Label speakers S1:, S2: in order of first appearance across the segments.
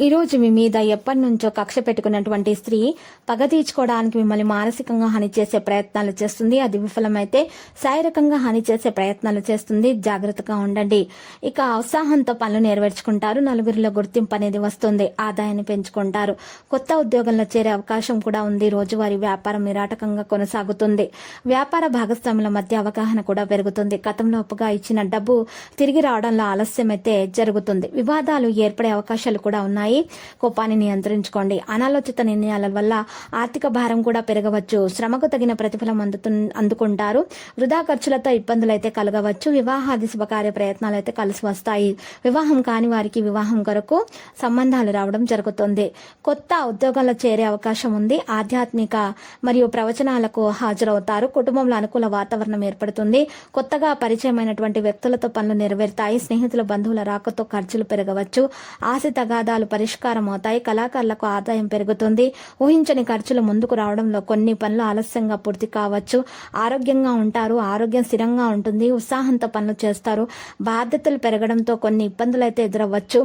S1: ఈరోజు మీ మీద ఎప్పటి నుంచో కక్ష పెట్టుకున్నటువంటి స్త్రీ పగ తీర్చుకోవడానికి మిమ్మల్ని మానసికంగా హాని చేసే ప్రయత్నాలు చేస్తుంది. అది విఫలమైతే శారీరకంగా హాని చేసే ప్రయత్నాలు చేస్తుంది. జాగ్రత్తగా ఉండండి. ఇక ఉత్సాహంతో పనులు నెరవేర్చుకుంటారు. నలుగురిలో గుర్తింపు అనేది వస్తుంది. ఆదాయాన్ని పెంచుకుంటారు. కొత్త ఉద్యోగంలో చేరే అవకాశం కూడా ఉంది. రోజువారీ వ్యాపారం నిరాటకంగా కొనసాగుతుంది. వ్యాపార భాగస్వాముల మధ్య అవగాహన కూడా పెరుగుతుంది. గతంలో అప్పుగా ఇచ్చిన డబ్బు తిరిగి రావడంలో ఆలస్యమైతే జరుగుతుంది. వివాదాలు ఏర్పడే అవకాశాలు కూడా ఉన్నాయి. కోపాన్ని నియంత్రించుకోండి. అనాలోచిత నిర్ణయాల వల్ల ఆర్థిక భారం కూడా పెరగవచ్చు. శ్రమకు తగిన ప్రతిఫలం అందుతు అందుకుంటారు. వృధా ఖర్చులతో ఇబ్బందులు అయితే కలగవచ్చు. వివాహాది శుభకార్య ప్రయత్నాలు అయితే కలిసి వస్తాయి. వివాహం కాని వారికి వివాహం కొరకు సంబంధాలు రావడం జరుగుతుంది. కొత్త ఉద్యోగాల్లో చేరే అవకాశం ఉంది. ఆధ్యాత్మిక మరియు ప్రవచనాలకు హాజరవుతారు. కుటుంబంలో అనుకూల వాతావరణం ఏర్పడుతుంది. కొత్తగా పరిచయమైనటువంటి వ్యక్తులతో పనులు నెరవేరుతాయి. స్నేహితుల బంధువుల రాకతో ఖర్చులు పెరగవచ్చు. ఆశ తగాదాలు పరిష్కారం అవుతాయి కళాకారులకు ఆదాయం పెరుగుతుంది. ఊహించని ఖర్చులు ముందుకు రావడంలో కొన్ని పనులు ఆలస్యంగా పూర్తి కావచ్చు. ఆరోగ్యంగా ఉంటారు. ఆరోగ్యం స్థిరంగా ఉంటుంది. ఉత్సాహంతో పనులు చేస్తారు. బాధ్యతలు పెరగడంతో కొన్ని ఇబ్బందులు అయితే ఎదురవ్వచ్చు.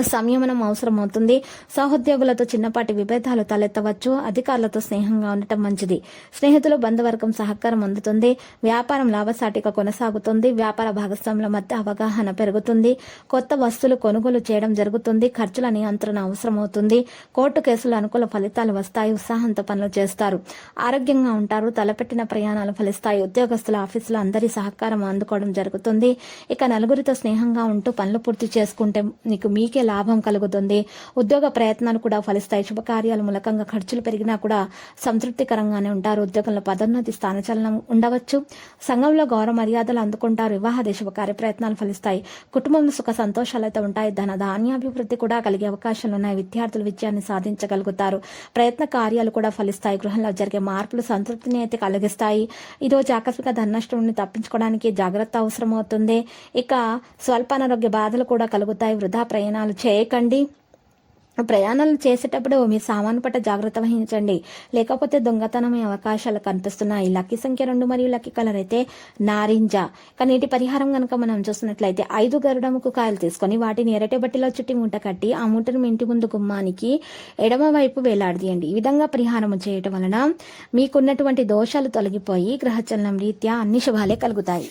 S1: సంయమనం అవసరం అవుతుంది సహోద్యోగులతో చిన్నపాటి విభేదాలు తలెత్తవచ్చు. అధికారులతో స్నేహంగా ఉండటం మంచిది. స్నేహితులు బంధువర్గం సహకారం అందుతుంది. వ్యాపారం లాభసాటిగా కొనసాగుతుంది. వ్యాపార భాగస్వాముల మధ్య అవగాహన పెరుగుతుంది. కొత్త వస్తువులు కొనుగోలు చేయడం జరుగుతుంది. ఖర్చుల నియంత్రణ అవసరమవుతుంది. కోర్టు కేసులు అనుకూల ఫలితాలు వస్తాయి. ఉత్సాహంతో పనులు చేస్తారు. ఆరోగ్యంగా ఉంటారు. తలపెట్టిన ప్రయాణాలు ఫలిస్తాయి. ఉద్యోగస్తుల ఆఫీసులో అందరి సహకారం అందుకోవడం జరుగుతుంది. ఇక నలుగురితో స్నేహంగా ఉంటూ పనులు పూర్తి చేసుకుంటే నీకు మీకే లాభం కలుగుతుంది. ఉద్యోగ ప్రయత్నాలు కూడా ఫలిస్తాయి. శుభకార్యాలు మూలకంగా ఖర్చులు పెరిగినా కూడా సంతృప్తికరంగానే ఉంటారు. ఉద్యోగంలో పదోన్నతి స్థానచలనం ఉండవచ్చు. సంఘంలో గౌరవ మర్యాదలు అందుకుంటారు. వివాహ శుభకార్య ప్రయత్నాలు ఫలిస్తాయి. కుటుంబంలో సుఖ సంతోషాలైతే ఉంటాయి. ధన ధాన్యాభివృద్ధి కూడా కలిగే అవకాశాలు ఉన్నాయి. విద్యార్థులు విజయాన్ని సాధించగలుగుతారు. ప్రయత్న కార్యాలు కూడా ఫలిస్తాయి. గృహంలో జరిగే మార్పులు సంతృప్తిని అయితే కలిగిస్తాయి. ఇదో రోజు ఆకస్మిక ధననష్టం తప్పించుకోవడానికి జాగ్రత్త అవసరమవుతుంది. ఇక స్వల్ప అనారోగ్య బాధలు కూడా కలుగుతాయి. వృధా ప్రయాణాలు చేయకండి. ప్రయాణాలు చేసేటప్పుడు మీ సామాను పట్ల జాగ్రత్త వహించండి. లేకపోతే దొంగతనం అవకాశాలు కనిపిస్తున్నాయి. లక్కీ సంఖ్య రెండు మరియు లక్కీ కలర్ అయితే నారింజ. కానీ పరిహారం కనుక మనం చూస్తున్నట్లయితే ఐదు గరుడముకు కాయలు తీసుకొని వాటిని ఎరటి బట్టిలో చుట్టి మూట కట్టి ఆ మూటను మీ ఇంటి ముందు గుమ్మానికి ఎడమ వైపు వేలాడదీయండి. ఈ విధంగా పరిహారం చేయటం వలన మీకున్నటువంటి దోషాలు తొలగిపోయి గ్రహచలనం రీత్యా అన్ని శుభాలే కలుగుతాయి.